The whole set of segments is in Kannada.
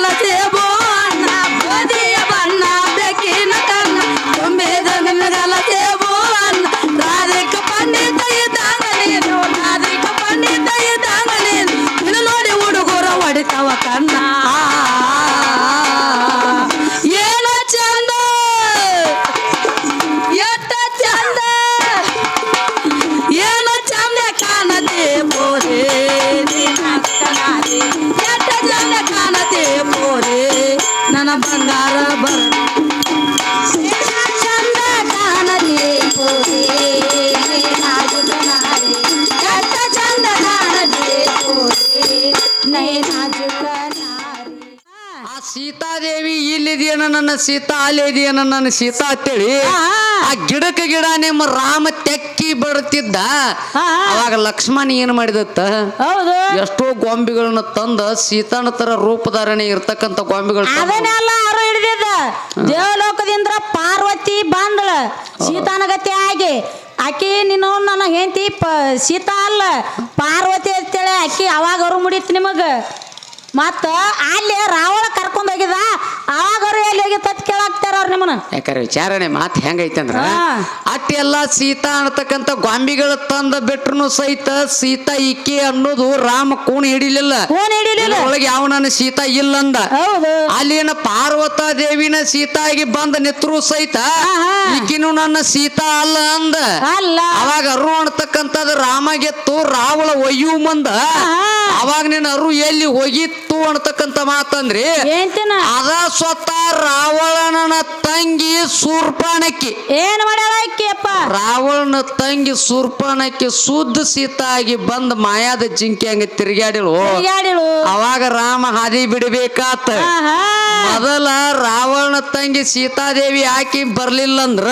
like ನನ್ನ ಬಂಗಾರ ಬರ ಚಂದ ಕಾಣತೆ ಬೋರೆ ನಾಜುಕ ನಾರೆ. ಎಷ್ಟ ಚಂದ ಕಾಣತೆ ಬೋರೆ ನೈ ನಾಜುಕ ನಾರೆ. ಆ ಸೀತಾದೇವಿ ಇಲ್ಲಿದೆಯೇನ ನನ್ನ ಸೀತಾ? ಅಲ್ಲಿದೆಯೇನ ನನ್ನ ಸೀತಾ ಅಂತೇಳಿ ಆ ಗಿಡಕ್ಕೆ ಗಿಡ ನಿಮ್ಮ ರಾಮ ತೆಕ್ಕಿ ಬರುತ್ತಿದ್ದ. ಅವಾಗ ಲಕ್ಷ್ಮಣ ಏನ್ ಮಾಡಿದತ್ತ? ಹೌದು. ಎಷ್ಟೋ ಗೊಂಬೆಗಳನ್ನ ತಂದ ಸೀತಾನ ತರ ರೂಪಧಾರಣೆ ಇರ್ತಕ್ಕಂಥ ಗೊಂಬೆಗಳು ತಂದು ಅದನ್ನೆಲ್ಲ ಅರು ಹಿಡಿದಿದ್ದ. ದೇವಲೋಕದಿಂದ ಪಾರ್ವತಿ ಬಂದಳ. ಸೀತಾನಗತಿ ಆಗಿ. ಆಕಿ ನೀನು ನನ್ನ ಹೆಂಡತಿ ಪ ಸೀತಾ ಅಲ್ಲ. ಪಾರ್ವತಿ ಅಂತೇಳಿ ಆಕಿ ಅವಾಗ ಅರು ಮುಡಿತ್ ನಿಮಗ. ಮತ್ತ ಅಲ್ಲಿ ರಾವಣ ಕರ್ಕೊಂಡ್ ಹೋಗಿದ. ಆವಾಗ ಅವ್ರು ಎಲ್ಲಿ ಹೋಗಿ ತತ್ ಕೇಳಾಕ್ತಾರ ಅವ್ರು ನಿಮ್ಮನ್ನ? ಯಾಕಂದ್ರೆ ವಿಚಾರಣೆ ಮಾತು ಹೆಂಗೈತಂದ್ರ ಅಟ್ಟಿ ಎಲ್ಲ ಸೀತಾ ಅನ್ನತಕ್ಕಂಥ ಗೊಂಬೆಗಳು ತಂದ ಬಿಟ್ರು ಸಹಿತ ಸೀತಾ ಇಕ್ಕಿ ಅನ್ನೋದು ರಾಮ ಕೂಣ ಹಿಡಿಲಿಲ್ಲ. ಹಿಡಿಲಿಲ್ಲ. ಒಳಗೆ ಯಾವ ನನ್ನ ಸೀತಾ ಇಲ್ಲಂದ. ಅಲ್ಲಿನ ಪಾರ್ವತಾ ದೇವಿನ ಸೀತಾಗಿ ಬಂದ ನಿತ್ರು ಸಹಿತ ಈಕಿನೂ ನನ್ನ ಸೀತಾ ಅಲ್ಲ ಅಂದ. ಅಲ್ಲ. ಅವಾಗ ಅರು ಅನ್ನತಕ್ಕಂಥದ್ದು ರಾಮಗೆತ್ತು ರಾವಳ ಒಯ್ಯು ಮಂದ. ಅವಾಗ ನಿನ್ನ ಅರು ಎಲ್ಲಿ ಹೋಗಿತ್ತು ಅನ್ನತಕ್ಕಂಥ ಮಾತಂದ್ರಿ ಅದ ಸ್ವತಃ ರಾವಣನ ತಂಗಿ ಸೂರ್ಪಾಣಕ್ಕಿ ಏನ್ ಮಾಡ್ಯಾಳ ರಾವಣನ ತಂಗಿ ಸೂರ್ಪಾಣಕ್ಕಿ ಶುದ್ಧ ಸೀತಾಗಿ ಬಂದ ಮಾಯಾದ ಜಿಂಕೆ ಹಂಗ ತಿರುಗಾಡಿಳು ಅವಾಗ ರಾಮ ಹಾದಿ ಬಿಡಬೇಕಾತ. ಮೊದಲ ರಾವಣ ತಂಗಿ ಸೀತಾದೇವಿ ಆಕಿ ಬರ್ಲಿಲ್ಲ ಅಂದ್ರ.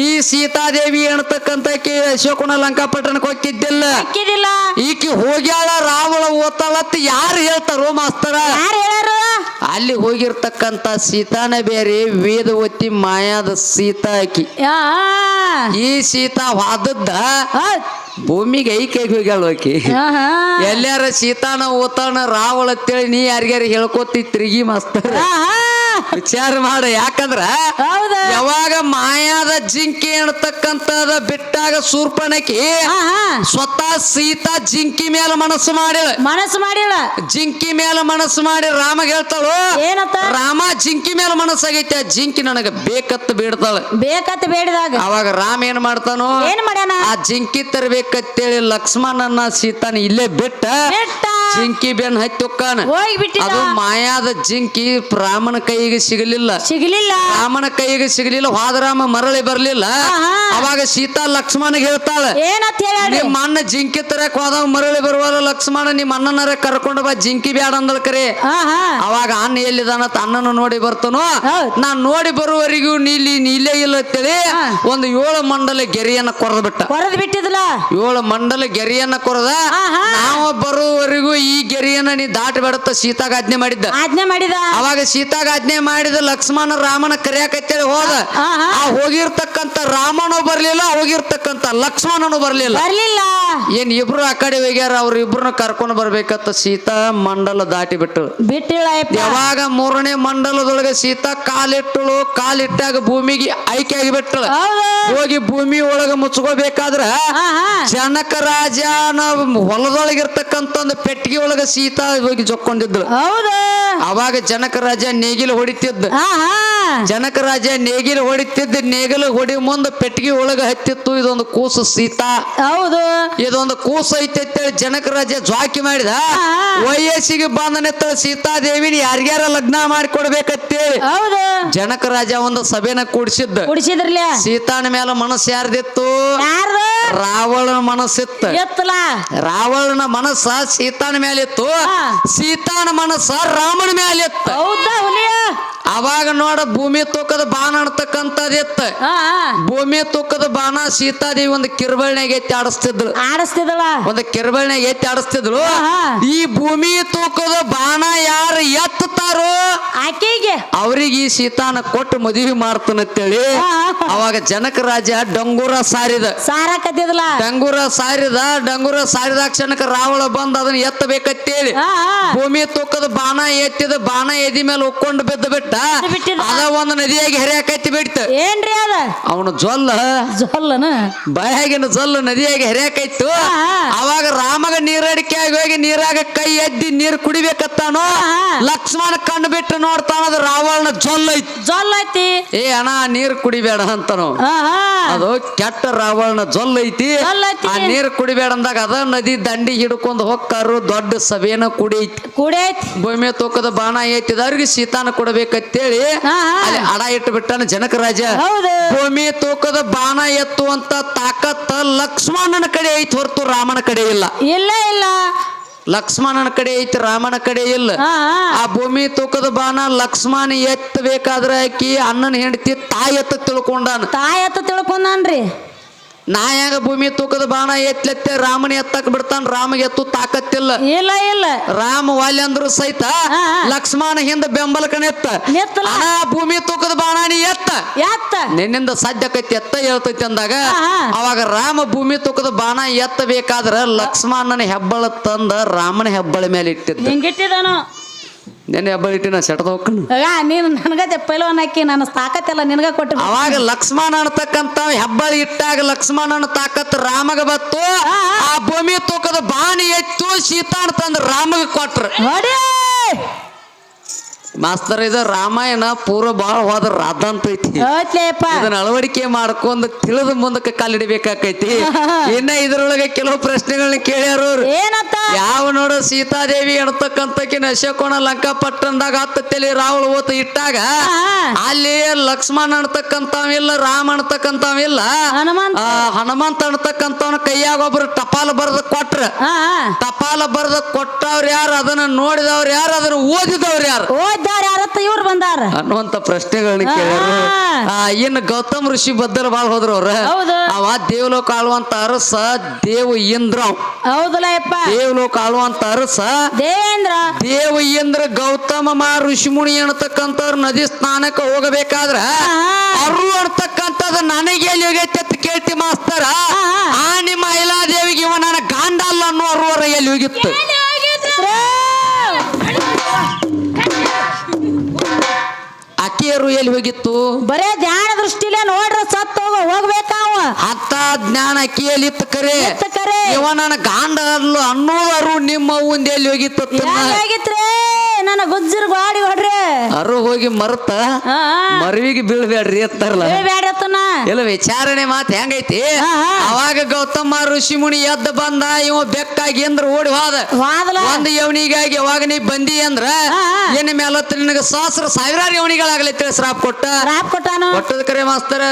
ಈ ಸೀತಾದೇವಿ ಅನ್ನತಕ್ಕಂತಕಿ ಅಶೋಕನ ಲಂಕಾಪಟ್ಟಣಕ್ಕೆ ಹೋಗಿದ್ದಿಲ್ಲ ಅಕ್ಕಿದಿಲ್ಲ ಈಕಿ ಹೋಗ್ಯಾಳ ರಾವಣ ಓತಾಳತ್ತ ಯಾರು ಹೇಳ್ತಾರೋ ಮಾಸ್ತರ ಯಾರು ಹೇಳಾರು ಅಲ್ಲಿ ಹೋಗಿರ್ತಕ್ಕಂತ ಸೀತಾನ ಬೇರೆ ವೇದವತಿ ಮಾಯಾದ ಸೀತಾ ಆಕಿ ಯಾ ಈ ಸೀತಾ ವಾದದ್ದ ಹೌದ್. ಭೂಮಿಗೆ ಐಕೈಗೆ ಹೋಗ್ಯಾಳ ಆಕಿ ಆಹಾ. ಎಲ್ಲಾರ ಸೀತಾನ ಓತಾನ ರಾವಳ ಅಂತೇಳಿ ನೀ ಯಾರಿಗಾರ ಹೇಳ್ಕೊತಿ ತಿರುಗಿ ಮಾಸ್ತರ ಆಹಾ. ವಿಚಾರ ಮಾಡ ಯಾಕಂದ್ರ ಹೌದ? ಯಾವಾಗ ಮಾಯಾದ ಜಿಂಕಿ ಅನ್ನತಕ್ಕಂತದ ಬಿಟ್ಟಾಗ ಸೂರ್ಪಣಕಿ ಆಹಾ. ಸ್ವತಃ ಸೀತಾ ಜಿಂಕಿ ಮೇಲೆ ಮನಸ್ಸು ಮಾಡಿಳ ಮನಸ್ಸು ಮಾಡಿ ಜಿಂಕಿ ಮೇಲೆ ಮನಸ್ಸು ಮಾಡಿ ರಾಮ ಹೇಳ್ತಾಳು ರಾಮ ಜಿಂಕಿ ಮೇಲೆ ಮನಸ್ಸಾಗೈತೆ ಆ ಜಿಂಕಿ ನನಗ ಬೇಕತ್ತ ಬೇಡ್ತಾಳ. ಬೇಕತ್ ಬೇಡಿದಾಗ. ಅವಾಗ ರಾಮ ಏನ್ ಮಾಡ್ತಾನೋ ಏನ್ ಮಾಡ್ಯಾನ? ಆ ಜಿಂಕಿ ತರ್ಬೇಕಂತೇಳಿ ಲಕ್ಷ್ಮಣನ ಸೀತಾನ ಇಲ್ಲೇ ಬಿಟ್ಟ ಬೆಟ್ಟ. ಜಿಂಕಿ ಬೆನ್ ಹತ್ತಿ ಹೊಕ್ಕಾನ ಅದು ಮಾಯಾದ ಜಿಂಕಿ ರಾಮನ ಕೈಗೆ ಸಿಗಲಿಲ್ಲ. ಸಿಗಲಿಲ್ಲ. ರಾಮನ ಕೈಗೆ ಸಿಗಲಿಲ್ಲ ಹೋದರಾಮ ಮರಳಿ ಬರ್ಲಿಲ್ಲ. ಅವಾಗ ಸೀತಾ ಲಕ್ಷ್ಮಣಗೆ ಹೇಳ್ತಾಳ ಏನಂತ ಹೇಳಿ ನಿಮ್ಮ ಅಣ್ಣ ಜಿಂಕಿ ತರಕ್ ಹೋದವ ಮರಳಿ ಬರುವಲ್ಲ ಲಕ್ಷ್ಮಣ ನಿಮ್ಮ ಅಣ್ಣನರ ಕರ್ಕೊಂಡು ಬಾ ಜಿಂಕಿ ಬ್ಯಾಡ ಅಂದಳ ಕರೆ. ಅವಾಗ ಅಣ್ಣ ಎಲ್ಲಿದಾನ ಅಣ್ಣನ ನೋಡಿ ಬರ್ತನು ನಾ ನಾನ್ ನೋಡಿ ಬರುವವರೆಗೂ ನೀಲಿ ನೀಲೇ ಇಲ್ಲ ಅಂತೇಳಿ. ಒಂದು ಏಳು ಮಂಡಲ ಗೆರೆಯನ್ನ ಕೊರೆದು ಬಿಟ್ಟ ಕೊರದ್ ಬಿಟ್ಟಿದ್ಲ ಏಳು ಮಂಡಲ ಗೆರೆಯನ್ನ ಕೊರದ ನಾವು ಬರುವವರೆಗೂ ಈ ಗೆರೆಯನ್ನ ನೀ ದಾಟಿ ಬಿಡುತ್ತ ಸೀತಾಗ ಆಜ್ಞೆ ಮಾಡಿದ್ದ. ಆಜ್ಞೆ ಮಾಡಿದ? ಅವಾಗ ಸೀತಾಗ ಆಜ್ಞೆ ಮಾಡಿದ ಲಕ್ಷ್ಮಣ ರಾಮನ ಕರೆಯಕತ್ತೇಳಿ ಹೋದ. ಆ ಹೋಗಿರ್ತಕ್ಕಂತ ರಾಮನು ಬರ್ಲಿಲ್ಲ ಹೋಗಿರ್ತಕ್ಕಂತ ಲಕ್ಷ್ಮಣನು ಬರ್ಲಿಲ್ಲ. ಬರ್ಲಿಲ್ಲ. ಏನ್ ಇಬ್ರು ಆ ಕಡೆ ಹೋಗ್ಯಾರ ಅವ್ರ ಇಬ್ರನ್ನ ಕರ್ಕೊಂಡು ಬರ್ಬೇಕತ್ತ ಸೀತಾ ಮಂಡಲ ದಾಟಿ ಬಿಟ್ಟು ಬಿಟ್ಟಿಲ್ಲ. ಯಾವಾಗ ಮೂರನೇ ಮಂಡಲದೊಳಗೆ ಸೀತಾ ಕಾಲಿಟ್ಟಳು ಕಾಲಿಟ್ಟಾಗ ಭೂಮಿಗೆ ಆಯ್ಕೆ ಆಗಿ ಬಿಟ್ಟಳು ಹೋಗಿ ಭೂಮಿ ಒಳಗ ಮುಚ್ಕೋಬೇಕಾದ್ರ ಜನಕ ರಾಜನ ಹೊಲದೊಳಗಿರ್ತಕ್ಕಂತ ಒಂದು ಪೆಟ್ಟಿಗೆ ಒಳಗ ಸೀತಾ ಹೋಗಿ ಜೊಕ್ಕೊಂಡಿದ್ರು ಹೌದು? ಅವಾಗ ಜನಕ ರಾಜ ನೇಗಿಲು ಹೊಡಿತಿದ್ದ. ಜನಕ ರಾಜ ನೇಗಿಲು ಹೊಡಿತಿದ್ದ ನೇಗಿಲು ಹೊಡಿ ಮುಂದ ಪೆಟ್ಟಿಗೆ ಒಳಗ ಹತ್ತಿತ್ತು. ಇದೊಂದು ಕೂಸು ಸೀತಾ. ಹೌದು. ಇದೊಂದು ಕೂಸು ಐತೆ ಅಂತೇಳಿ ಜನಕ ರಾಜ ಜ್ವಾಕಿ ಮಾಡಿದ. ವಯಸ್ಸಿಗೆ ಬಂದ ಸೀತಾ ಸೀತಾದೇವಿನ ಯಾರ್ಯಾರ ಲಗ್ನ ಮಾಡಿಕೊಡ್ಬೇಕಂತೇಳಿ. ಹೌದು. ಜನಕ ರಾಜ ಒಂದು ಸಭೆನ ಕೂಡಿಸಿದ್ದ. ಕುಡಿಸಿದ್ರಲ್ಲ ಸೀತಾನ ಮೇಲೆ ಮನಸ್ಸು ಯಾರ್ದಿತ್ತು? ಯಾರ್ದು ರಾವಣನ ಮನಸ್ಸಿತ್ತು. ಎತ್ತಲ? ರಾವಣನ ಮನಸ್ಸ ಸೀತಾನ ಮೇಲೆ ಇತ್ತು. ಹಾ. ಸೀತಾನ ಮನಸ್ಸ ರಾಮನ ಮೇಲೆ ಇತ್ತು. ಹೌದಾ ಹುಲಿಯ? ಅವಾಗ ನೋಡ ಭೂಮಿ ತೂಕದ ಬಾಣ ಅನ್ನತಕ್ಕಂಥದ್ದು ಇತ್ತು. ಭೂಮಿ ತೂಕದ ಬಾಣ ಸೀತಾದೇವಿ ಒಂದು ಕಿರ್ಬಳ್ನಾಗ ಎತ್ತಿ ಆಡಿಸ್ತಿದ್ಳು ಆಡಿಸ್ತಿದಳ ಒಂದು ಕಿರ್ಬಳ್ನಾಗ ಎತ್ತಿ ಆಡಿಸ್ತಿದ್ಳು ಈ ಭೂಮಿ ತೂಕದ ಬಾಣ ಯಾರು ಎತ್ತುತ್ತಾರೋ ಆಕೆಗೆ? ಅವ್ರಿಗೆ ಈ ಸೀತಾನ ಕೊಟ್ಟು ಮದುವೆ ಮಾಡ್ತಾನಂತೇಳಿ ಅವಾಗ ಜನಕ ರಾಜ ಡಂಗೂರ ಸಾರಿದ. ಸಾರಾಕತ್ತಿದ್ಲ ಡಂಗೂರ ಸಾರಿದ ಡಂಗೂರ ಸಾರಿದ ಕ್ಷಣಕ್ಕೆ ರಾವಣ ಬಂದ ಅದನ್ನ ಎತ್ತಬೇಕಂತೇಳಿ. ಭೂಮಿ ತೂಕದ ಬಾಣ ಎತ್ತಿದ ಬಾಣ ಎದಿ ಮೇಲೆ ಉಕ್ಕೊಂಡು ಬಿದ್ದ ಬಿಟ್ಟ ಅದ ಒಂದು ನದಿಯಾಗಿ ಹರಿಯಾಕೈತಿ ಬಿಟ್ಟ. ಏನ್ರಿ ಅದ? ಅವನು ಜೊಲ್ಲ. ಜೊಲ್ಲನ? ಬಾಯಾಗಿನ ಜೊಲ್ಲು ನದಿಯಾಗಿ ಹರಿಯಾಕೈತು. ಅವಾಗ ರಾಮಗ ನೀರಡಿಕೆ ಆಗಿ ಹೋಗಿ ನೀರಾಗ ಕೈ ಎದ್ದಿ ನೀರು ಕುಡಿಬೇಕತ್ತಾನೋ. ಲಕ್ಷ್ಮಣ ಕಣ್ಣು ಬಿಟ್ಟು ನೋಡ್ತಾನದ ರಾವಣನ ಜೊಲ್ ಐತಿ. ಜೊಲ್ಲ ಐತಿ. ಏ ಅಣ್ಣ ನೀರ್ ಕುಡಿಬೇಡ ಅಂತನು. ಅದು ಕೆಟ್ಟ ರಾವಣನ ಜೊಲ್ ಐತಿ. ಆ ನೀರ್ ಕುಡಿಬೇಡ ಅಂದಾಗ ಅದ ನದಿ ದಂಡಿ ಹಿಡ್ಕೊಂಡು ಹೋಗ್ತಾರು ದೊಡ್ಡ ಸಭೆನ ಕುಡಿಯೈತಿ ಕುಡಿಯೈತಿ ಭೂಮಿ ತೂಕದ ಬಾಣ ಐತಿದ ಅವ್ರಿಗೆ ಸೀತಾನ ಕೊಡ್ಬೇಕಂತೇಳಿ. ಅಲ್ಲಿ ಅಡ ಇಟ್ಟು ಬಿಟ್ಟನ ಜನಕ ರಾಜ. ಹೌದು. ಭೂಮಿ ತೂಕದ ಬಾಣ ಎತ್ತುವಂತ ತಾಕತ್ತ ಲಕ್ಷ್ಮಣನ ಕಡೆ ಐತಿ ಹೊರತು ರಾಮನ ಕಡೆ ಇಲ್ಲ. ಇಲ್ಲ ಇಲ್ಲ. ಲಕ್ಷ್ಮಣನ ಕಡೆ ಐತಿ ರಾಮನ ಕಡೆ ಇಲ್ಲ. ಆ, ಭೂಮಿ ತೂಕದ ಬಾಣ ಲಕ್ಷ್ಮಣ ಎತ್ತಬೇಕಾದ್ರೆ ಆಕಿ ಅಣ್ಣನ ಹೆಂಡತಿ ತಾಯಿ ಎತ್ತ ತಿಳ್ಕೊಂಡಾನ. ತಾಯಿ ಹತ್ತ ತಿಳ್ಕೊಂಡಾನ್ರಿ. ನಾ ಯಾಗ ಭೂಮಿ ತೂಕದ ಬಾಣ ಎತ್ತಲೆತ್ತೆ ರಾಮನ ಎತ್ತಕ್ ಬಿಡ್ತಾನ ರಾಮಗೆ ಎತ್ತು ತಾಕತ್ತಿಲ್ಲ. ಇಲ್ಲ ಇಲ್ಲ. ರಾಮ ವಾಲ್ಯ ಅಂದ್ರು ಸಹಿತ ಆ, ಆ. ಲಕ್ಷ್ಮಣ ಹಿಂದ ಬೆಂಬಲ ನೆತ್ತ ನೆತ್ತಲ. ಭೂಮಿ ತೂಕದ ಬಾಣ ನೀ ಎತ್ತ. ಯಾತ್ತ ನಿನ್ನಿಂದ ಸದ್ಯಕೈತಿ ಎತ್ತ ಹೇಳ್ತೈತಿ ಅಂದಾಗ ಆ, ಆ. ಅವಾಗ ರಾಮ ಭೂಮಿ ತೂಕದ ಬಾಣ ಎತ್ತಬೇಕಾದ್ರ ಲಕ್ಷ್ಮಣನ ಹೆಬ್ಬಳ ತಂದ ರಾಮನ ಹೆಬ್ಬಳ ಮೇಲೆ ಇಟ್ಟಿದ್ದ. ನೆನ್ನೆ ಹೆಬ್ಬಳ ಇಟ್ಟಿನ ಸೆಟದ ಹೋಗ್ಕನು. ಆಗ ನೀನು ನನಗತೆ ಪೈಲವನ್ ಹಾಕಿ ನಾನು ತಾಕತ್ತೆಲ್ಲ ನಿನಗ ಕೊಟ್ಟು ಅವಾಗ ಲಕ್ಷ್ಮಣ ಅನ್ನತಕ್ಕಂತ ಹೆಬ್ಬಳ ಇಟ್ಟಾಗ ಲಕ್ಷ್ಮಣನ ತಾಕತ್ ರಾಮಗ ಬತ್ತು ಆ, ಭೂಮಿ ತೂಕದ ಬಾಣಿ ಎತ್ತು ಸೀತಾನ ತಂದ ರಾಮಗ ಕೊಟ್ರ. ಮಾಸ್ತರ್ ಇದು ರಾಮಾಯಣ ಪೂರ್ವ ಬಹಳ ಹೋದ್ರ ರಾಧ ಅಂತ ಐತಿ ಇದನ್ನ ಅಳವಡಿಕೆ ಮಾಡ್ಕೊಂಡು ತಿಳಿದ ಮುಂದಕ್ಕೆ ಕಾಲಿಡಬೇಕಾಕೈತಿ ಇನ್ನ ಇದ್ರೊಳಗೆ ಕೆಲವು ಪ್ರಶ್ನೆಗಳನ್ನ ಕೇಳ್ಯಾರ ಏನತ್ತ ಯಾವ ನೋಡು ಸೀತಾದೇವಿ ಎಣತಕ್ಕಂತಕಿನ ಅಶೋಕೋಣ ಲಂಕಾ ಪಟ್ಟಣದಾಗ ಹತ್ತು ತಲೆ ರಾವಳ ಓತ ಇಟ್ಟಾಗ ಅಲ್ಲಿ ಲಕ್ಷ್ಮಣ ಅಣ್ತಕ್ಕಂಥವಿಲ್ಲ ರಾಮ ಅಣ್ತಕ್ಕಂಥವಿಲ್ಲ ಹನುಮಂತ. ಅಣ್ತಕ್ಕಂಥವನ ಕೈಯಾಗ ಒಬ್ರು ಟಪಾಲ ಬರೆದ ಕೊಟ್ರ. ಟಪಾಲ ಬರೆದ ಕೊಟ್ಟವ್ರ ಯಾರು? ಅದನ್ನ ನೋಡಿದವ್ರ ಯಾರು? ಅದನ್ನ ಓದಿದವ್ರು ಯಾರು? ಯಾರತ್ತ ಇವ್ರು ಬಂದಾರ. ಅನ್ನುವಂತ ಪ್ರಶ್ನೆಗಳನ್ನ ಕೇಳಿದ್ರು ಆ, ಇನ್ನು ಗೌತಮ್ ಋಷಿ ಬದ್ದಲ್ ಬಾಳ್ ಹೋದ್ರ ಅವ್ರ. ಹೌದು. ಅವ ದೇವಲೋಕ ಆಳುವಂತ ಅರಸ ದೇವ ಇಂದ್ರ. ಅವ. ಹೌದಲ್ಲ ಯಪ್ಪ. ದೇವಲೋಕ ಆಳುವಂತ ಅರಸ ದೇವೇಂದ್ರ. ದೇವ ಇಂದ್ರ ಗೌತಮ ಮಾ ಋಷಿ ಮುನಿ ಅನ್ನತಕ್ಕಂಥವ್ರು ನದಿ ಸ್ನಾನಕ್ಕೆ ಹೋಗಬೇಕಾದ್ರ ಅರು ಅನ್ನತಕ್ಕಂಥದ್ದು ನನಗೆ ಎಲ್ಲಿ ಹೋಗೈತೆ ಅಂತ ಕೇಳ್ತಿ ಮಾಸ್ತರ. ಆ ನಿಮ್ಮ ಐಲಾದೇವಿಗೆ ಇವ ನನ್ನ ಗಾಂಡ ಅಲ್ಲ ಅನ್ನೋ ಅರುವರ ಎಲ್ಲಿ ಹೋಗಿತ್ತು? ಅಕ್ಕಿಯರು ಎಲ್ಲಿ ಹೋಗಿತ್ತು? ಬರೇ ಧ್ಯಾನ ದೃಷ್ಟಿಲೇ ನೋಡ್ರ ಸತ್ ಹೋಗ ಹೋಗ್ಬೇಕಾವ. ಅತ್ತ ಜ್ಞಾನ ಅಕ್ಕಿಯಲ್ಲಿ ಇತ್ತು ಕರೆ. ಕರೆ. ಇವ ನನ್ನ ಗಾಂಡ ಅಲ್ಲ ಅನ್ನೋದರು ನಿಮ್ಮ ಮುಂದೆ ಎಲ್ಲಿ ಹೋಗಿತ್ತು ತನ್ನ? ಹೇಗಿತ್ರಿ ನನ್ನ ಗುಜ್ಜರ್ ಗಾಡಿ ಹೊಡ್ರಿ. ಅರು ಹೋಗಿ ಮರ್ತ. ಮರವಿಗೆ ಬೀಳ್ಬೇಡ್ರಿ ಎತ್ತಾರಲ್ಲ. ಬೇಡತ್ತನ ಇಲ್ಲ ವಿಚಾರಣೆ ಮಾತು ಹೆಂಗೈತಿ. ಅವಾಗ ಗೌತಮ ಋಷಿ ಮುನಿ ಎದ್ದ ಬಂದ ಇವ ಬೆಕ್ಕಾಗಿ ಅಂದ್ರ ಓಡಿ ಹೋದ. ಒಂದು ಯವನಿಗಾಗಿ ಅವಾಗ ನೀ ಬಂದಿ ಅಂದ್ರ ಏನ ಮೇಲತ್ತ ನಿನಗ ಸಹಸ್ರ ಸಾವಿರಾರು ಯವನಿಗಳಾಗಲಿ ಶ್ರಾಪ್ ಕೊಟ್ಟ. ಕೊಟ್ಟದ ಕರೆ ಮಾಸ್ತರ.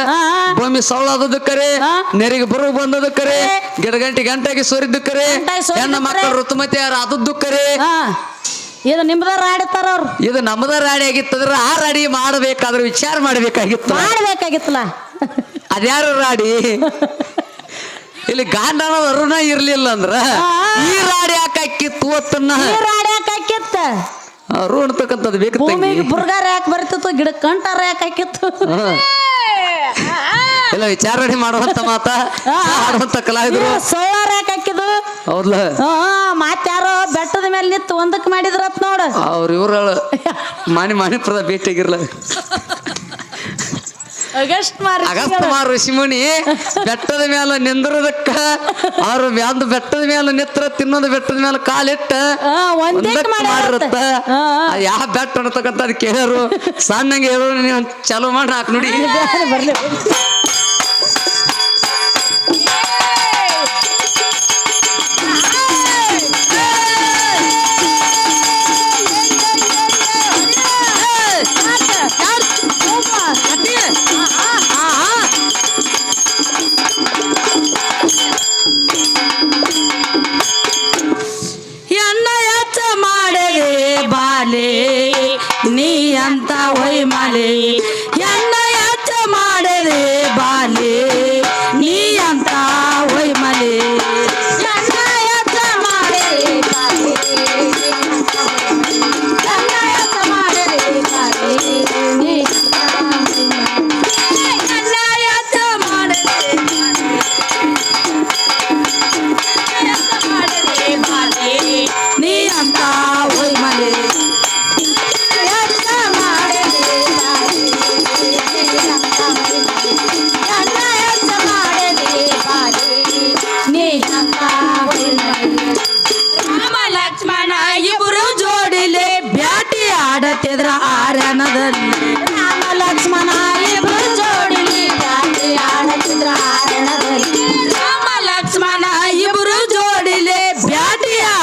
ಭೂಮಿ ಸೌಳಾದದ್ದು ಕರೆ. ನೆರಿಗೆ ಬರು ಬಂದದ್ದು ಕರೆ ಗಿಡಗಂಟಿ ಗಂಟಾಗಿ ಸೋರಿದ್ದು ಕರೆ ಹೆಣ್ಣ ಮಕ್ಕಳು ಋತುಮತಿಯಾರ ಋತುಮತಿ ಆದದ್ದು ಕರೆ. ಇದು ನಿಮ್ದಾರ ಆಡಿತಾರ ಅವ್ರು. ಇದು ನಮ್ಮದ ರಾಡಿ ಆಗಿತ್ತಂದ್ರ ಆ ರಾಡಿ ಮಾಡಬೇಕಾದ್ರೆ ವಿಚಾರ ಮಾಡ್ಬೇಕಾಗಿತ್ತು. ಮಾಡ್ಬೇಕಾಗಿತ್ತಲ್ಲ. ಅದ್ಯಾರು ರಾಡಿ? ಇಲ್ಲಿ ಗಾಂಡ ವರುಣ ಅರುಣ ಇರ್ಲಿಲ್ಲ ಅಂದ್ರ ಈ ರಾಡಿ ಯಾಕೆ ಹಾಕಿತ್ತು ಅತ್ತನ್ನ ರಾಡಿ ಆಡ್ಯಾಕ ಹಾಕಿತ್ತ ಅರು ಅನ್ತಕ್ಕಂಥದ್ದು ಬೇಕು ಭೂಮಿಗೆ ಬುರ್ಗಾರ ಯಾಕೆ ಬರ್ತಿತ್ತು? ಗಿಡ ಕಂಟಾರ ಯಾಕೆ ಹಾಕಿತ್ತು? ಇಲ್ಲ ವಿಚಾರಣೆ ಮಾಡುವಂತ ಮಾತಾ ಆ. ಆಡುವಂತ ಕಲಾವಿದರು. ಸೋಲಾರ್ ಯಾಕೆ ಹಾಕಿದ್ದು? ಹೌದ್ಲ? ಹಾ ಮತ್ತಾರೋ ಬೆಟ್ಟದ ಮೇಲೆ ನಿಂತು ಒಂದಕ್ಕೆ ಮಾಡಿದ್ರತ್ ನೋಡು. ಅವ್ರ ಇವ್ರಳು ಮಾನಿ ಮಾಣಿಪುರದ ಭೇಟಿಯಾಗಿರ್ಲ. ಅಗಸ್ಟ್ ಮಾರಿ ಅಗಸ್ತ ಋಷಿಮುನಿ ಬೆಟ್ಟದ ಮೇಲೆ ನಿಂದ್ರದಕ್ಕ ಅವ್ರ ಒಂದು ಬೆಟ್ಟದ ಮೇಲೆ ನಿತ್ರ ತಿನ್ನೋದು ಬೆಟ್ಟದ ಮೇಲೆ ಕಾಲಿಟ್ಟ. ಮಾಡಿರತ್ತ. ಯಾವ ಬೆಟ್ಟ ಅನ್ನತಕ್ಕಂಥ ಅದ್ ಕೇಳರು ಸಣ್ಣಂಗೆ ಹೇಳೋರು ನೀವು ಚಲೋ ಮಾಡಿ ಹಾಕ್ ನೋಡಿ.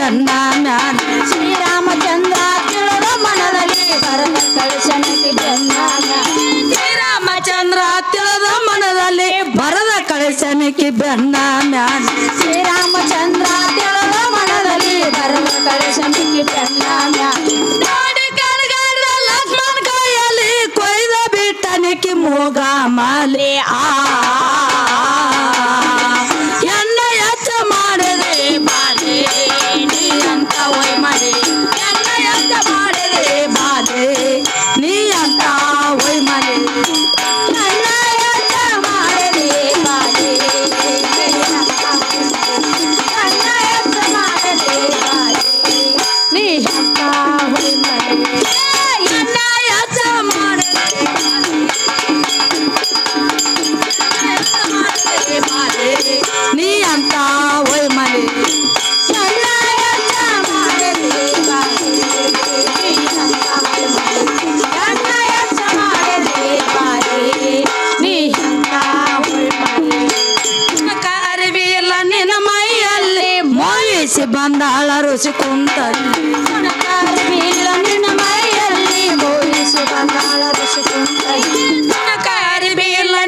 ಬೆನ್ನ ಮ್ಯಾನ. ಶ್ರೀರಾಮಚಂದ್ರ ತಿಳಿದ ಮನದಲ್ಲಿ ಬರದ ಕಳಶನಕ್ಕೆ ಶ್ರೀ ಶ್ರೀರಾಮಚಂದ್ರ ತಿಳಿದ ಮನದಲ್ಲಿ ಬರದ ಕಳಿಸನಿಗೆ ಬೆನ್ನ ಮ್ಯಾನ. ಶ್ರೀರಾಮಚಂದ್ರ ತಿಳಿದು ಮನದಲ್ಲಿ ಕಳಶನಕ್ಕೆ ಬೆನ್ನಾಗ ನೋಡಿ ಕರ್ಗಾಡಿದ ಲಕ್ಷ್ಮಣ ಕೈಯಲ್ಲಿ ಕೊಯ್ದ ಬಿಟ್ಟನಿಕ್ಕೆ ಮೂಗ ಮಾಲೆ. ಆ Yeah.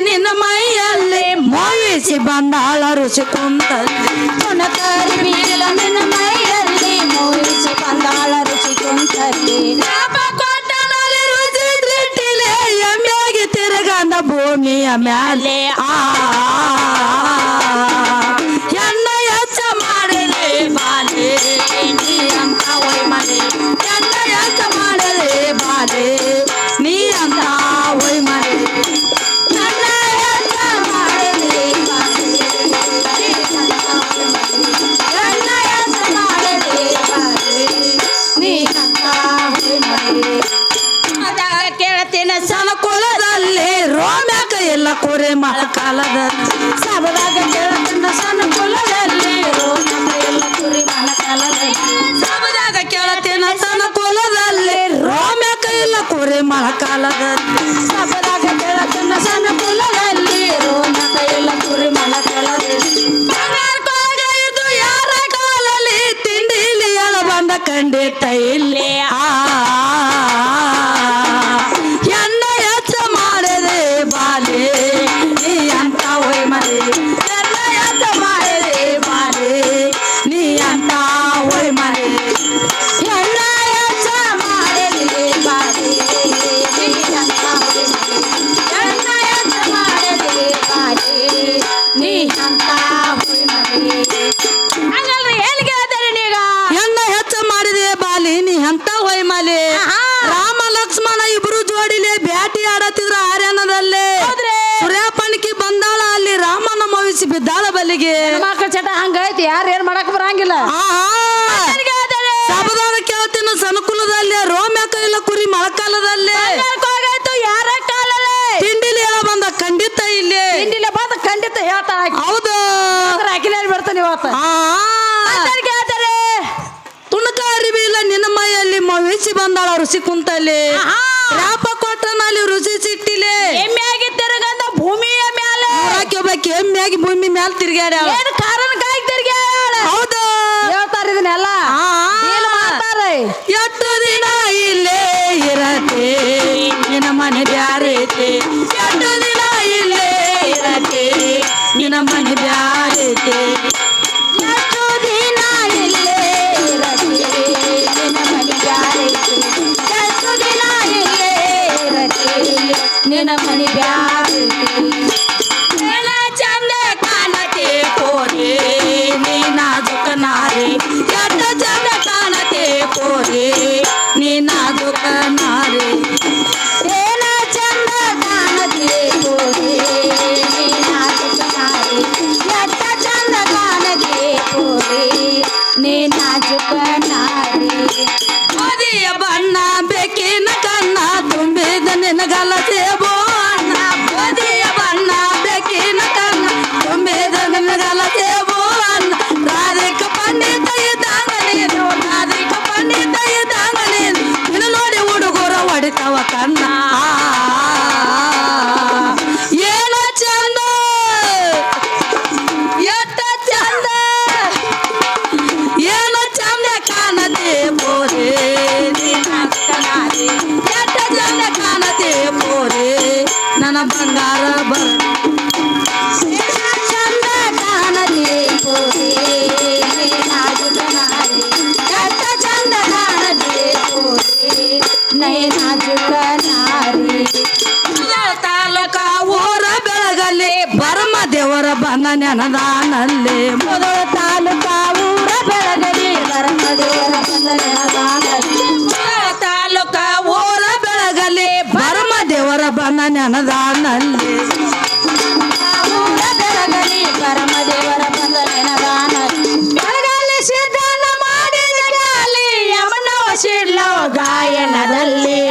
ನಿನ್ನ ಮೈಯಲ್ಲಿ ಮೋಯಿಸಿ ಬಂದಾಳ ರುಚಿ ಕುಂತಲ್ಲಿ ಸುನಕಾರಿ ಬೀಳ ನಿನ್ನ ಮೈಯಲ್ಲಿ ಮೋಹಿಸಿ ಬಂದಾಳ ಋಷಿ ರುಚಿ ತಿರುಗಂದ ಭೂಮಿಯ ಮ್ಯಾಲೆ ಆ ಉಳಿಮಲಿ. ಅದ ಕೇಳ್ತೀನಿ ಸನ ಕುಲದಲ್ಲಿ ರೋಮ್ಯಾಕ ಇಲ್ಲ ಕುರಿ ಮಳಕಾಲದಲ್ಲಿ ಸಬದಾಗ ಕೇಳತನ್ನ ಸಣ್ಣ ಕುಲದಲ್ಲಿ ರೋಮಕ ಎಲ್ಲ ಕುರಿ ಮನ ಕಾಲದಲ್ಲಿ ಸಬದಾಗ ಕೇಳ್ತೀನಿ ಸನ ಕುಲದಲ್ಲಿ ರೋಮ್ಯಾಕ ಇಲ್ಲ ಕುರಿ ಮಳಕಾಲದಲ್ಲಿ ಸಬದಾಗ ಕೇಳತನ್ನ ಸಣ್ಣ ಕುಲದಲ್ಲಿ ರೋಮಕ ಎಲ್ಲ ಕುರಿ ಮನ ಕಾಲದಲ್ಲಿ ಬಂಗಾರಕ್ಕಾಗ ಇದು ಯಾರ ಕಾಲಲ್ಲಿ ತಿಂಡಿಲಿ ಎಳ ಬಂದ ಖಂಡಿತ ಇಲ್ಲಿ ಆ ಮವಿಸಿ ಬಿದ್ದಾಳ ಬಲ್ಲಿಗೆ. ಮಕ್ಕಳ ಚಟ ಹಂಗೈತಿ ಯಾರು ಏನ್ ಮಾಡಕ್ ಬರಂಗಿಲ್ಲ. ಆಹಾ. ಸಬದಾದ ಕೇಳ್ತೀನ ರೋಮ್ ರೋಮ್ಯಾಕ ಇಲ್ಲ ಕುರಿ ಮಳಕಾಲದಲ್ಲಿ. ಯಾರ ಕಾಲಲ್ಲಿ? ತಿಂಡಿಲಿ ಹೇಳ ಬಂದ ಖಂಡಿತ ಇಲ್ಲಿ. ತಿಂಡಿಲಿ ಬಂದ ಖಂಡಿತ ಹೇಳ್ತಾಳ ಹೌದು. ಅಖಿಲೇರಿ ಬರ್ತಾನೆ ಇವತ್ತು. ತುಣಕ ಅರಿವಿ ಇಲ್ಲ ನಿನ್ನ ಮೈಯಲ್ಲಿ ಮವಿಸಿ ಬಂದಾಳ ಋಷಿ ಕುಂತಲ್ಲಿ. ರಾಪ ಕೊಟ್ಟನಲ್ಲಿ ರುಚಿ ಸಿಟ್ಟಿಲೆ ಭೂಮಿ ತಿರ್ಗ್ಯಾರ ಏನು ಕಾರಣ ಕಾಯಿ ತಿರ್ಗ್ಯಾಳ ಹೌದು. ಹೇಳ್ತಾರ ಇದನ್ನೆಲ್ಲ. ಮಾಡ್ತಾರೆ ಎಷ್ಟು ದಿನ ಇಲ್ಲೇ ಇರತ್ತೆ? ನಿನ್ನ ಮನೆ ಬ್ಯಾರೈತೆ? ಎಷ್ಟು ದಿನ ಇಲ್ಲೇ ಇರತ್ತೆ? ನಿನ್ನ ಮನೆ ಬ್ಯಾರೈತೆ? ಎಷ್ಟು ದಿನ ಇಲ್ಲೇ ಇರತಿ ನಿನ್ನ ಮನೆ ಬ್ಯಾರೈತಿ? ಎಷ್ಟು ದಿನ ಇಲ್ಲೇ ಇರತಿ ಮಾಡ್ತಾವ ಕನ್ನ ನನ್ನ ನೆನದಾನಲ್ಲಿ ಮೊದಲ ತಾಲೂಕಾ ಊರ ಬೆಳಗಲಿ ತಾಲೂಕಾವೂರ ದೇವರ ತಾಲೂಕಾ ಊರ ಬೆಳಗಲಿ ಬರಮ ದೇವರ ಬನ್ನ ನೆನದಾನಲ್ಲಿ ಗಾಯನದಲ್ಲಿ.